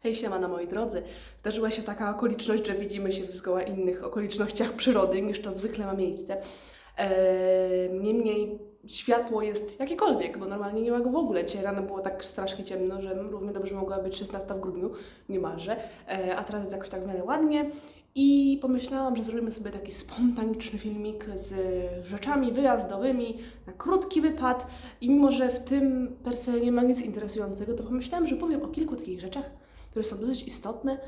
Hej siema moi drodzy. Zdarzyła się taka okoliczność, że widzimy się w zgoła innych okolicznościach przyrody niż to zwykle ma miejsce. Eee, niemniej światło jest jakiekolwiek, bo normalnie nie ma go w ogóle. Dzisiaj rano było tak strasznie ciemno, że równie dobrze mogła być 16 w grudniu, niemalże. Eee, a teraz jest jakoś tak w miarę ładnie. I pomyślałam, że zrobimy sobie taki spontaniczny filmik z rzeczami wyjazdowymi na krótki wypad. I mimo, że w tym per se nie ma nic interesującego, to pomyślałam, że powiem o kilku takich rzeczach, które są dosyć istotne.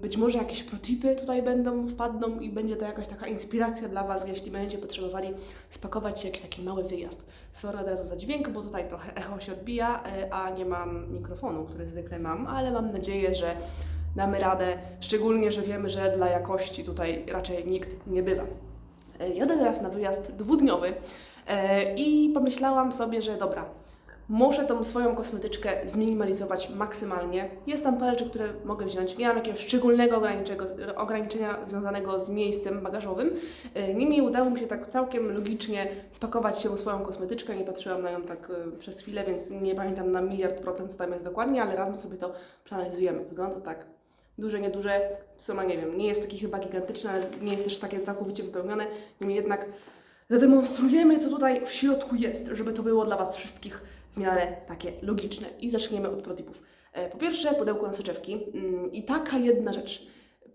Być może jakieś protipy tutaj będą, wpadną i będzie to jakaś taka inspiracja dla Was, jeśli będziecie potrzebowali spakować się jakiś taki mały wyjazd. Sorry od razu za dźwięk, bo tutaj trochę echo się odbija, y, a nie mam mikrofonu, który zwykle mam, ale mam nadzieję, że damy radę, szczególnie, że wiemy, że dla jakości tutaj raczej nikt nie bywa. Y, Jadę teraz na wyjazd dwudniowy y, i pomyślałam sobie, że dobra, Muszę tą swoją kosmetyczkę zminimalizować maksymalnie. Jest tam parę rzeczy, które mogę wziąć. Nie mam jakiegoś szczególnego ograniczenia, związanego z miejscem bagażowym. Yy, Niemniej udało mi się tak całkiem logicznie spakować się swoją kosmetyczkę. Nie patrzyłam na nią tak yy, przez chwilę, więc nie pamiętam na miliard procent, co tam jest dokładnie, ale razem sobie to przeanalizujemy. Wygląda to tak. Duże, nieduże, suma nie wiem, nie jest taki chyba gigantyczne, ale nie jest też takie całkowicie wypełnione. Niemniej jednak zademonstrujemy, co tutaj w środku jest, żeby to było dla Was wszystkich w miarę takie logiczne. I zaczniemy od protipów. E, Po pierwsze, pudełko na soczewki. Mm, I taka jedna rzecz,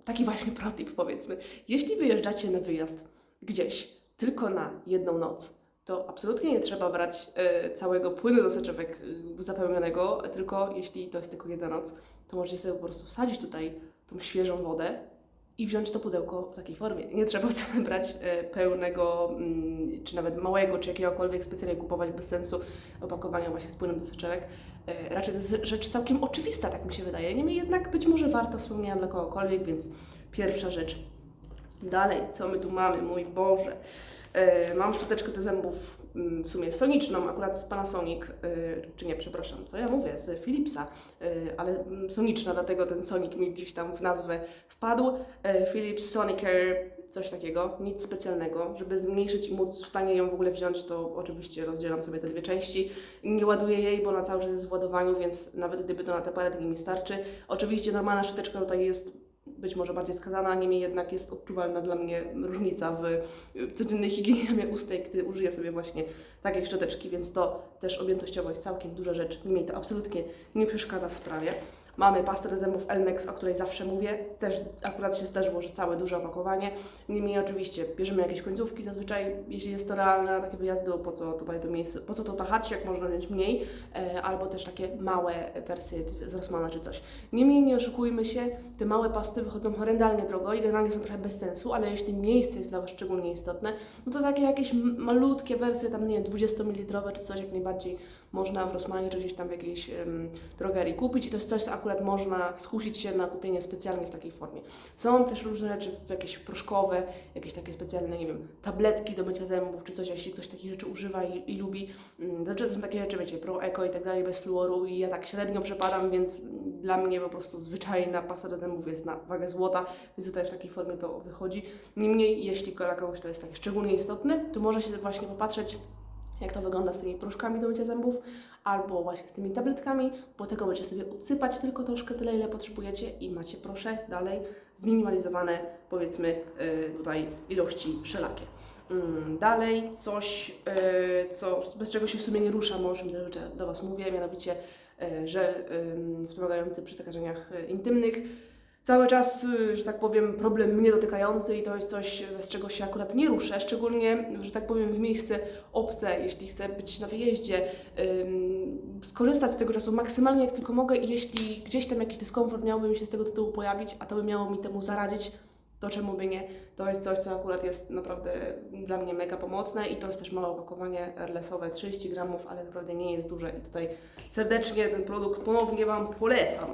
taki właśnie protip powiedzmy. Jeśli wyjeżdżacie na wyjazd gdzieś tylko na jedną noc, to absolutnie nie trzeba brać e, całego płynu do soczewek e, zapełnionego, tylko jeśli to jest tylko jedna noc, to możecie sobie po prostu wsadzić tutaj tą świeżą wodę i wziąć to pudełko w takiej formie. Nie trzeba wcale brać e, pełnego, mm, czy nawet małego, czy jakiegokolwiek specjalnie kupować bez sensu opakowania właśnie z płynem do soczewek. E, Raczej to jest rzecz całkiem oczywista, tak mi się wydaje. Niemniej jednak być może warta wspomnienia dla kogokolwiek, więc pierwsza rzecz. Dalej, co my tu mamy? Mój Boże. E, Mam szczoteczkę do zębów w sumie soniczną, akurat z Panasonic, e, czy nie, przepraszam, co ja mówię, z Philipsa, e, ale mm, soniczna, dlatego ten Sonic mi gdzieś tam w nazwę wpadł. E, Philips Sonicare, coś takiego, nic specjalnego. Żeby zmniejszyć i móc w stanie ją w ogóle wziąć, to oczywiście rozdzielam sobie te dwie części. Nie ładuję jej, bo na cały czas jest w ładowaniu, więc nawet gdyby to na te parę dni mi starczy. Oczywiście normalna szczoteczka tutaj jest być może bardziej skazana, niemniej jednak jest odczuwalna dla mnie różnica w y, codziennej higienie ustnej, gdy użyję sobie właśnie takiej szczoteczki, więc to też objętościowo jest całkiem duża rzecz. Niemniej to absolutnie nie przeszkadza w sprawie. Mamy pastę do zębów Elmex, o której zawsze mówię. Też akurat się zdarzyło, że całe duże opakowanie. Niemniej oczywiście bierzemy jakieś końcówki zazwyczaj, jeśli jest to realne takie wyjazdy, po co tutaj to miejsce, po co to tachać, jak można wziąć mniej, e, albo też takie małe wersje z Rossmana czy coś. Niemniej nie oszukujmy się, te małe pasty wychodzą horrendalnie drogo i generalnie są trochę bez sensu, ale jeśli miejsce jest dla Was szczególnie istotne, no to takie jakieś malutkie wersje, tam nie wiem, 20 ml czy coś jak najbardziej można w Rossmanie czy gdzieś tam w jakiejś em, drogerii kupić i to jest coś, co akurat można skusić się na kupienie specjalnie w takiej formie. Są też różne rzeczy jakieś proszkowe, jakieś takie specjalne, nie wiem, tabletki do mycia zębów czy coś, jeśli ktoś takich rzeczy używa i, i lubi. Mm, Zazwyczaj to są takie rzeczy, wiecie, pro, eko i tak dalej, bez fluoru i ja tak średnio przepadam, więc dla mnie po prostu zwyczajna pasta do zębów jest na wagę złota, więc tutaj w takiej formie to wychodzi. Niemniej, jeśli dla kogoś to jest takie szczególnie istotne, to może się właśnie popatrzeć, jak to wygląda z tymi proszkami do mycia zębów, albo właśnie z tymi tabletkami, bo tego możecie sobie odsypać tylko troszkę tyle, ile potrzebujecie i macie, proszę, dalej zminimalizowane, powiedzmy, yy, tutaj ilości wszelakie. Mm, Dalej coś, yy, co, bez czego się w sumie nie ruszam, o czym do Was mówię, mianowicie yy, żel wspomagający przy zakażeniach intymnych. Cały czas, yy, że tak powiem, problem mnie dotykający i to jest coś, bez czego się akurat nie ruszę, szczególnie, że tak powiem, w miejsce obce, jeśli chcę być na wyjeździe, skorzystać z tego czasu maksymalnie jak tylko mogę i jeśli gdzieś tam jakiś dyskomfort miałby mi się z tego tytułu pojawić, a to by miało mi temu zaradzić, to czemu by nie? To jest coś, co akurat jest naprawdę dla mnie mega pomocne i to jest też małe opakowanie airlessowe, 30 gramów, ale naprawdę nie jest duże i tutaj serdecznie ten produkt ponownie Wam polecam.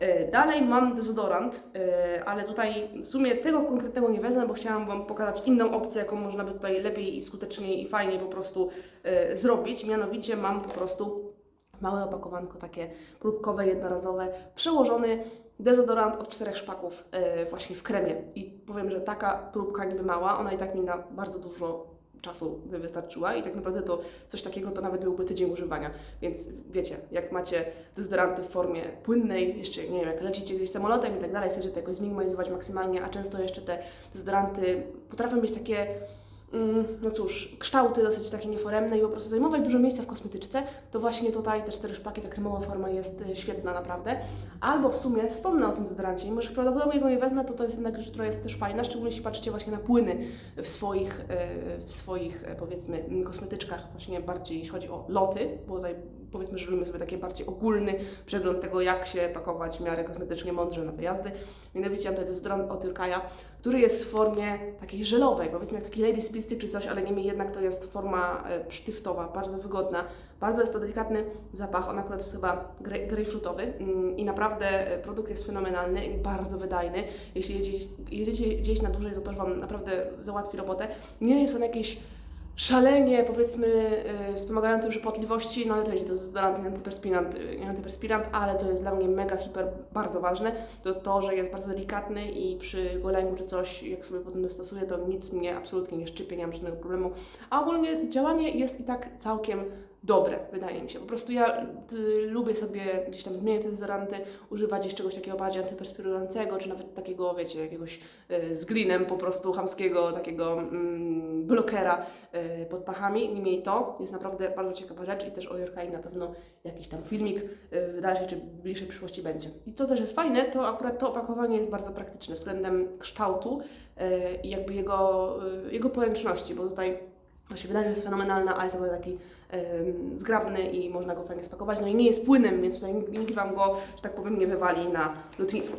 E, Dalej mam dezodorant, e, ale tutaj w sumie tego konkretnego nie wezmę, bo chciałam Wam pokazać inną opcję, jaką można by tutaj lepiej i skuteczniej i fajniej po prostu e, zrobić. Mianowicie mam po prostu małe opakowanko takie próbkowe, jednorazowe, przełożony dezodorant od czterech szpaków właśnie w kremie. I powiem, że taka próbka niby mała, ona i tak mi na bardzo dużo czasu by wystarczyła i tak naprawdę to coś takiego to nawet byłby tydzień używania. Więc wiecie, jak macie dezodoranty w formie płynnej, jeszcze nie wiem, jak lecicie gdzieś samolotem i tak dalej, chcecie to jakoś zminimalizować maksymalnie, a często jeszcze te dezodoranty potrafią mieć takie no cóż, kształty dosyć takie nieforemne i po prostu zajmować dużo miejsca w kosmetyczce, to właśnie tutaj te cztery szpaki, ta kremowa forma jest y, świetna naprawdę. Albo w sumie wspomnę o tym dezodorancie, mimo że prawdopodobnie go nie wezmę, to to jest jednak rzecz, która jest też fajna, szczególnie jeśli patrzycie właśnie na płyny w swoich, y, w swoich y, powiedzmy mm, kosmetyczkach, właśnie bardziej jeśli chodzi o loty, bo tutaj powiedzmy, że robimy sobie taki bardziej ogólny przegląd tego, jak się pakować w miarę kosmetycznie mądrze na wyjazdy. Mianowicie mam tutaj dezodorant od Urkaja, który jest w formie takiej żelowej, powiedzmy jak taki Lady Stick czy coś, ale niemniej jednak to jest forma e, sztywtowa, bardzo wygodna. Bardzo jest to delikatny zapach, on akurat jest chyba gre- grejpfrutowy mm, i naprawdę e, produkt jest fenomenalny bardzo wydajny. Jeśli jedziecie, jedziecie gdzieś na dłużej, to też Wam naprawdę załatwi robotę. Nie jest on jakiś szalenie, powiedzmy, yy, wspomagający przypotliwości, no ale to jest to dezodorant, nie antyperspirant, nie antyperspirant, ale co jest dla mnie mega, hiper, bardzo ważne, to to, że jest bardzo delikatny i przy goleniu czy coś, jak sobie potem dostosuję, to nic mnie absolutnie nie szczypie, nie mam żadnego problemu. A ogólnie działanie jest i tak całkiem dobre, wydaje mi się. Po prostu ja y, lubię sobie gdzieś tam zmieniać te dezodoranty, używać gdzieś czegoś takiego bardziej antyperspirującego, czy nawet takiego, wiecie, jakiegoś y, z glinem po prostu chamskiego, takiego mm, blokera y, pod pachami. Niemniej to jest naprawdę bardzo ciekawa rzecz i też o Jorkai na pewno jakiś tam filmik y, w dalszej czy bliższej przyszłości będzie. I co też jest fajne, to akurat to opakowanie jest bardzo praktyczne względem kształtu y, i jakby jego, y, jego poręczności, bo tutaj Wydaje się, że jest fenomenalna, a jest taki em, zgrabny i można go fajnie spakować. No i nie jest płynem, więc tutaj nikt Wam go, że tak powiem, nie wywali na lotnisku.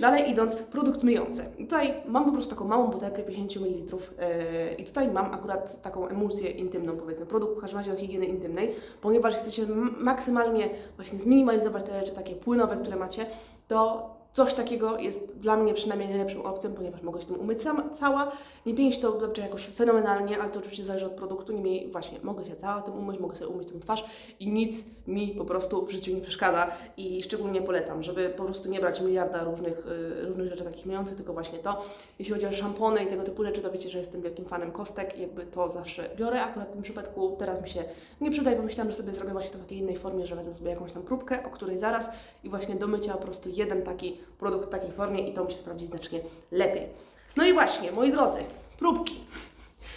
Dalej idąc, produkt myjący. Tutaj mam po prostu taką małą butelkę 50 ml yy, i tutaj mam akurat taką emulsję intymną, powiedzmy, produkt w każdym razie do higieny intymnej, ponieważ chcecie maksymalnie właśnie zminimalizować te rzeczy takie płynowe, które macie, to coś takiego jest dla mnie przynajmniej najlepszą opcją, ponieważ mogę się tym umyć sama, cała. Nie pięć to dobrze jakoś fenomenalnie, ale to oczywiście zależy od produktu. Niemniej właśnie mogę się cała tym umyć, mogę sobie umyć tą twarz i nic mi po prostu w życiu nie przeszkadza i szczególnie polecam, żeby po prostu nie brać miliarda różnych, y, różnych rzeczy takich myjących, tylko właśnie to. Jeśli chodzi o szampony i tego typu rzeczy, to wiecie, że jestem wielkim fanem kostek i jakby to zawsze biorę. Akurat w tym przypadku teraz mi się nie przydaje, bo myślałam, że sobie zrobię właśnie to w takiej innej formie, że wezmę sobie jakąś tam próbkę, o której zaraz i właśnie do mycia po prostu jeden taki produkt w takiej formie i to mi się sprawdzi znacznie lepiej. No i właśnie, moi drodzy, próbki.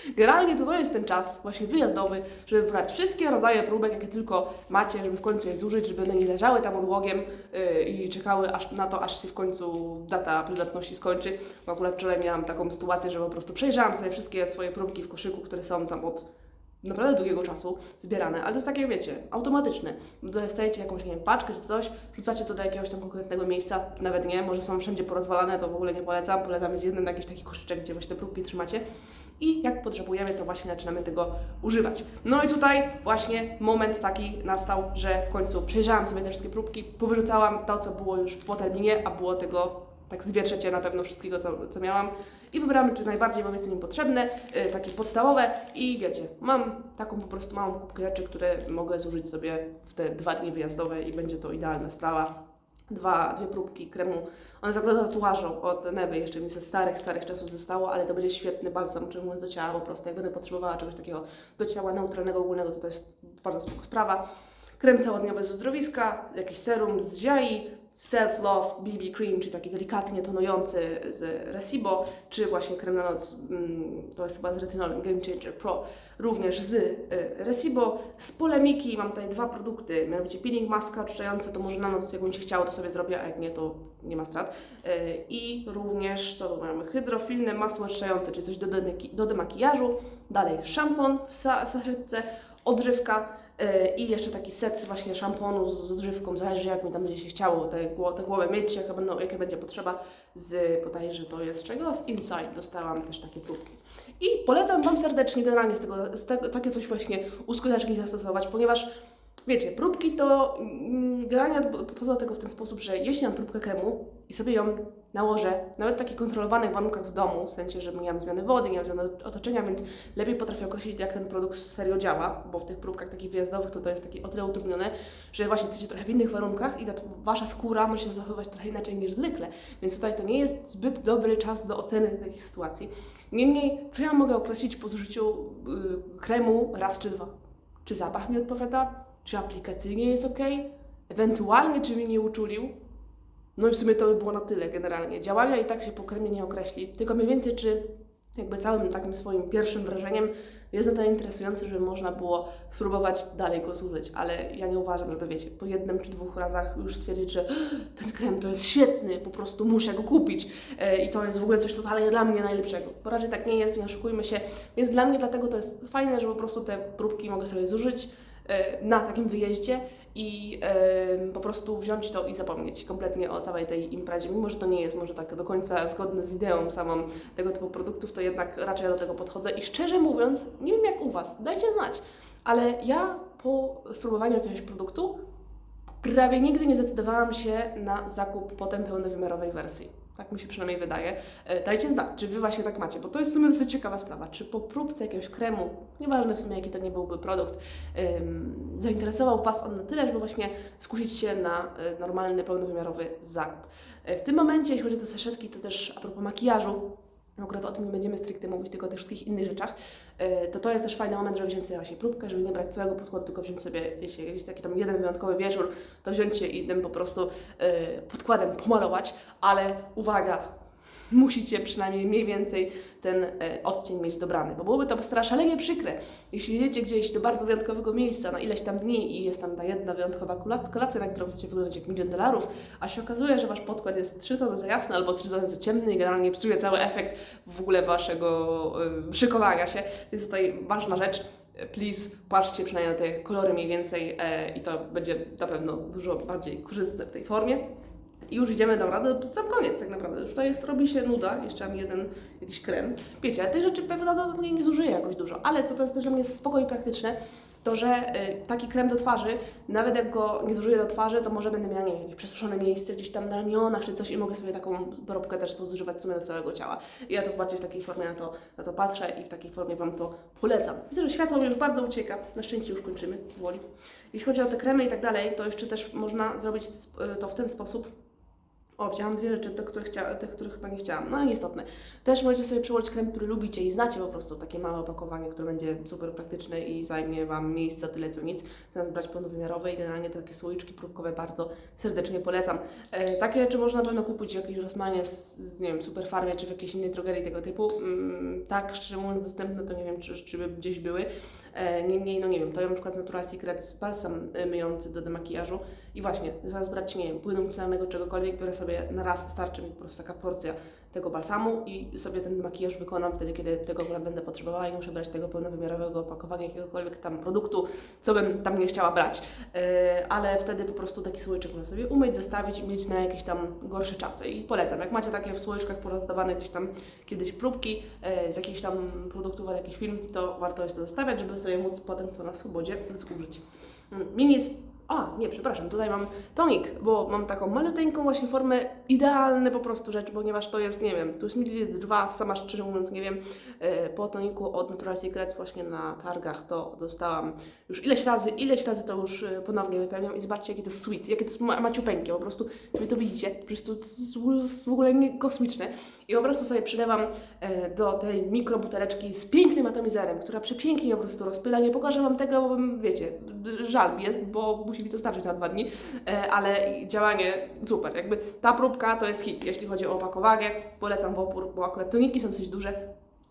Generalnie to to jest ten czas właśnie wyjazdowy, żeby brać wszystkie rodzaje próbek, jakie tylko macie, żeby w końcu je zużyć, żeby one nie leżały tam odłogiem yy, i czekały aż na to, aż się w końcu data przydatności skończy. Bo akurat wczoraj miałam taką sytuację, że po prostu przejrzałam sobie wszystkie swoje próbki w koszyku, które są tam od naprawdę długiego czasu zbierane, ale to jest takie, wiecie, automatyczne. Dostajecie jakąś, nie wiem, paczkę czy coś, rzucacie to do jakiegoś tam konkretnego miejsca, nawet nie, może są wszędzie porozwalane, to w ogóle nie polecam, polecam mieć jeden jakiś taki koszyczek, gdzie właśnie te próbki trzymacie i jak potrzebujemy, to właśnie zaczynamy tego używać. No i tutaj właśnie moment taki nastał, że w końcu przejrzałam sobie te wszystkie próbki, powyrzucałam to, co było już po terminie, a było tego tak z dwie trzecie na pewno wszystkiego, co, co miałam i wybrałam, czy najbardziej powiedzmy mi potrzebne, y, takie podstawowe i wiecie, mam taką po prostu małą kubkę rzeczy, które mogę zużyć sobie w te dwa dni wyjazdowe i będzie to idealna sprawa. Dwa, dwie próbki kremu. One zagląda tatuażą od Neby, jeszcze mi ze starych, starych czasów zostało, ale to będzie świetny balsam, czy mówiąc do ciała po prostu. Jak będę potrzebowała czegoś takiego do ciała neutralnego, ogólnego, to to jest bardzo spoko sprawa. Krem całodniowy z uzdrowiska, jakiś serum z ziai, Self Love BB Cream, czyli taki delikatnie tonujący z Resibo, czy właśnie krem na noc, mm, to jest chyba z retinolem Game Changer Pro, również z y, Resibo. Z polemiki mam tutaj dwa produkty, mianowicie peeling maska oczyszczająca, to może na noc, jakbym się chciało, to sobie zrobię, a jak nie, to nie ma strat. Y, I również, tu mamy hydrofilne masło oczyszczające, czyli coś do, do demakijażu. Dalej szampon w, w saszetce, odżywka, I jeszcze taki set właśnie szamponu z odżywką, zależy jak mi tam będzie się chciało tę tę głowę myć, jaka, będą, jaka będzie potrzeba. Z, że to jest czego? Z Inside dostałam też takie próbki. I polecam Wam serdecznie generalnie z tego, z tego takie coś właśnie uskutecznić zastosować, ponieważ wiecie, próbki to mm, generalnie podchodzę do tego w ten sposób, że jeśli mam próbkę kremu i sobie ją nałożę, nawet w takich kontrolowanych warunkach w domu, w sensie, że nie mam zmiany wody, nie mam zmiany otoczenia, więc lepiej potrafię określić, jak ten produkt serio działa, bo w tych próbkach takich wyjazdowych to to jest takie o tyle utrudnione, że właśnie jesteście trochę w innych warunkach i ta wasza skóra musi się zachowywać trochę inaczej niż zwykle, więc tutaj to nie jest zbyt dobry czas do oceny takich sytuacji. Niemniej, co ja mogę określić po zużyciu yy, kremu raz czy dwa? Czy zapach mi odpowiada? Czy aplikacyjnie jest ok? Ewentualnie, czy mnie nie uczulił? No i w sumie to by było na tyle generalnie. Działania i tak się po kremie nie określi, tylko mniej więcej, czy jakby całym takim swoim pierwszym wrażeniem jest na tyle interesujący, żeby można było spróbować dalej go zużyć, ale ja nie uważam, żeby wiecie, po jednym czy dwóch razach już stwierdzić, że ten krem to jest świetny, po prostu muszę go kupić e, i to jest w ogóle coś totalnie dla mnie najlepszego. Bo raczej tak nie jest, nie oszukujmy się, więc dla mnie dlatego to jest fajne, że po prostu te próbki mogę sobie zużyć na takim wyjeździe i e, po prostu wziąć to i zapomnieć kompletnie o całej tej imprezie. Mimo, że to nie jest może tak do końca zgodne z ideą samą tego typu produktów, to jednak raczej do tego podchodzę i szczerze mówiąc, nie wiem jak u Was, dajcie znać, ale ja po spróbowaniu jakiegoś produktu prawie nigdy nie zdecydowałam się na zakup potem pełnowymiarowej wersji. Tak mi się przynajmniej wydaje. E, Dajcie znać, czy Wy właśnie tak macie, bo to jest w sumie dosyć ciekawa sprawa. Czy po próbce jakiegoś kremu, nieważne w sumie jaki to nie byłby produkt, ym, zainteresował Was on na tyle, żeby właśnie skusić się na y, normalny, pełnowymiarowy zakup. E, W tym momencie, jeśli chodzi o te saszetki, to też a propos makijażu, Akurat o tym nie będziemy stricte mówić, tylko o tych wszystkich innych rzeczach. e, To to jest też fajny moment, żeby wziąć sobie właśnie próbkę, żeby nie brać całego podkładu, tylko wziąć sobie, jeśli jest taki tam jeden wyjątkowy wieczór, to wziąć się i tym po prostu e, podkładem pomalować. Ale uwaga, musicie przynajmniej mniej więcej ten e, odcień mieć dobrany, bo byłoby to szalenie przykre, jeśli jedziecie gdzieś do bardzo wyjątkowego miejsca na ileś tam dni i jest tam ta jedna wyjątkowa kolacja, na którą chcecie wyglądać jak milion dolarów, a się okazuje, że wasz podkład jest trzy tony za jasny albo trzy tony za ciemny i generalnie psuje cały efekt w ogóle waszego e, szykowania się. Jest tutaj ważna rzecz. E, Please, patrzcie przynajmniej na te kolory mniej więcej e, i to będzie na pewno dużo bardziej korzystne w tej formie. I już idziemy do rady, sam koniec tak naprawdę. Już to jest, robi się nuda, jeszcze mam jeden jakiś krem. Wiecie, ja tych rzeczy prawdopodobnie nie zużyję jakoś dużo, ale co to jest też dla mnie spoko i praktyczne, to że y, taki krem do twarzy, nawet jak go nie zużyję do twarzy, to może będę miała, jakieś przesuszone miejsce gdzieś tam na ramionach czy coś i mogę sobie taką probkę też pozużywać w sumie do całego ciała. I ja to bardziej w takiej formie na to, na to patrzę i w takiej formie Wam to polecam. Widzę, że światło mi już bardzo ucieka, na szczęście już kończymy powoli. Jeśli chodzi o te kremy i tak dalej, to jeszcze też można zrobić y, to w ten sposób, o, wzięłam dwie rzeczy, te, które chcia, tych, których chyba nie chciałam, no ale nieistotne. Też możecie sobie przełożyć krem, który lubicie i znacie po prostu, takie małe opakowanie, które będzie super praktyczne i zajmie Wam miejsce tyle co nic, zamiast brać pełnowymiarowe i generalnie te takie słoiczki próbkowe bardzo serdecznie polecam. E, takie rzeczy można na pewno kupić w jakiejś Rossmanie, z, nie wiem, super farmie czy w jakiejś innej drogerii tego typu. Mm, tak, szczerze mówiąc dostępne to nie wiem, czy, czy by gdzieś były. E, niemniej, no nie wiem, to ja na przykład z Natural Secrets balsam e, myjący do demakijażu i właśnie, zamiast brać, nie wiem, płynu micelarnego czegokolwiek, biorę sobie na raz, starczy mi po prostu taka porcja tego balsamu i sobie ten makijaż wykonam wtedy, kiedy tego akurat będę potrzebowała i nie muszę brać tego pełnowymiarowego opakowania jakiegokolwiek tam produktu, co bym tam nie chciała brać. E, ale wtedy po prostu taki słoiczek można sobie umyć, zostawić i mieć na jakieś tam gorsze czasy. I polecam, jak macie takie w słoiczkach porozdawane gdzieś tam kiedyś próbki e, z jakichś tam produktów albo jakiś film, to warto jest to zostawiać, żeby sobie móc potem to na swobodzie zużyć. Mm, Mini a, nie, przepraszam, tutaj mam tonik, bo mam taką maleteńką właśnie formę, idealny po prostu rzecz, ponieważ to jest, nie wiem, tu jest mililitr 2, sama szczerze mówiąc nie wiem, e, po toniku od Natural Secrets właśnie na targach to dostałam już ileś razy, ileś razy to już e, ponownie wypełniam i zobaczcie jakie to jest sweet, jakie to jest ma maciupeńkie, po prostu wy to widzicie, przecież to jest w ogóle nie kosmiczne. I po prostu sobie przylewam e, do tej mikrobuteleczki z pięknym atomizerem, która przepięknie po prostu rozpyla, nie pokażę Wam tego, bo wiecie, żal mi jest, bo musi mi to starczyć na dwa dni, e, ale działanie super, jakby ta próbka to jest hit, jeśli chodzi o opakowanie, polecam w opór, bo akurat toniki są dosyć duże,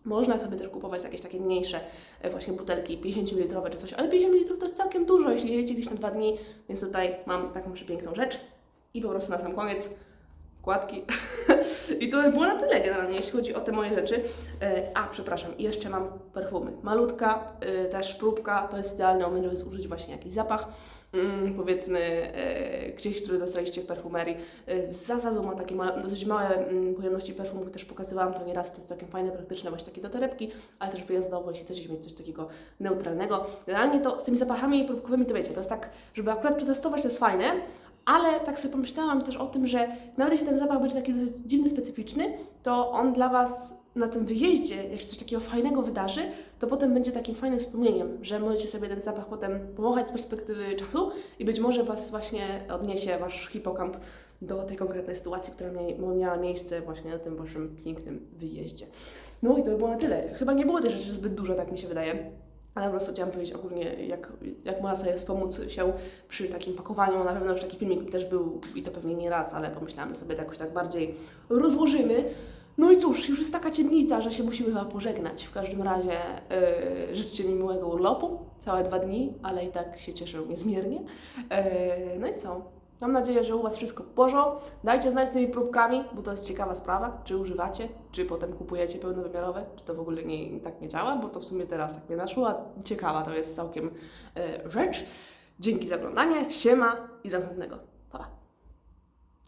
można sobie też kupować jakieś takie mniejsze e, właśnie butelki 50-litrowe czy coś, ale 50 litrów to jest całkiem dużo, jeśli jedziecie gdzieś na dwa dni, więc tutaj mam taką przepiękną rzecz i po prostu na sam koniec wkładki. I to by było na tyle generalnie, jeśli chodzi o te moje rzeczy. E, A, przepraszam, jeszcze mam perfumy. Malutka, e, też próbka, to jest idealny moment, żeby zużyć właśnie jakiś zapach. mm, powiedzmy e, gdzieś, który dostaliście w perfumerii. E, Zazazu ma takie małe, dosyć małe mm, pojemności perfum, też pokazywałam to nieraz, to jest całkiem fajne, praktyczne, właśnie takie do torebki, ale też wyjazdowo, jeśli chcecie mieć coś takiego neutralnego. Generalnie to z tymi zapachami próbkowymi, to wiecie, to jest tak, żeby akurat przetestować, to jest fajne, ale tak sobie pomyślałam też o tym, że nawet jeśli ten zapach będzie taki dosyć dziwny, specyficzny, to on dla Was na tym wyjeździe, jak się coś takiego fajnego wydarzy, to potem będzie takim fajnym wspomnieniem, że możecie sobie ten zapach potem pomachać z perspektywy czasu i być może Was właśnie odniesie Wasz hipokamp do tej konkretnej sytuacji, która mia- miała miejsce właśnie na tym Waszym pięknym wyjeździe. No i to by było na tyle. Chyba nie było też rzeczy zbyt dużo, tak mi się wydaje. Ale po prostu chciałam powiedzieć ogólnie, jak, jak można sobie wspomóc się przy takim pakowaniu. Na pewno już taki filmik też był i to pewnie nie raz, ale pomyślałam, sobie jakoś tak bardziej rozłożymy. No i cóż, już jest taka ciemnica, że się musimy chyba pożegnać. W każdym razie yy, życzcie mi miłego urlopu, całe dwa dni, ale i tak się cieszę niezmiernie. Yy, no i co? Mam nadzieję, że u Was wszystko w porządku. Dajcie znać z tymi próbkami, bo to jest ciekawa sprawa, czy używacie, czy potem kupujecie pełnowymiarowe, czy to w ogóle nie, tak nie działa, bo to w sumie teraz tak mnie naszło, a ciekawa to jest całkiem e, rzecz. Dzięki za oglądanie, siema i do następnego.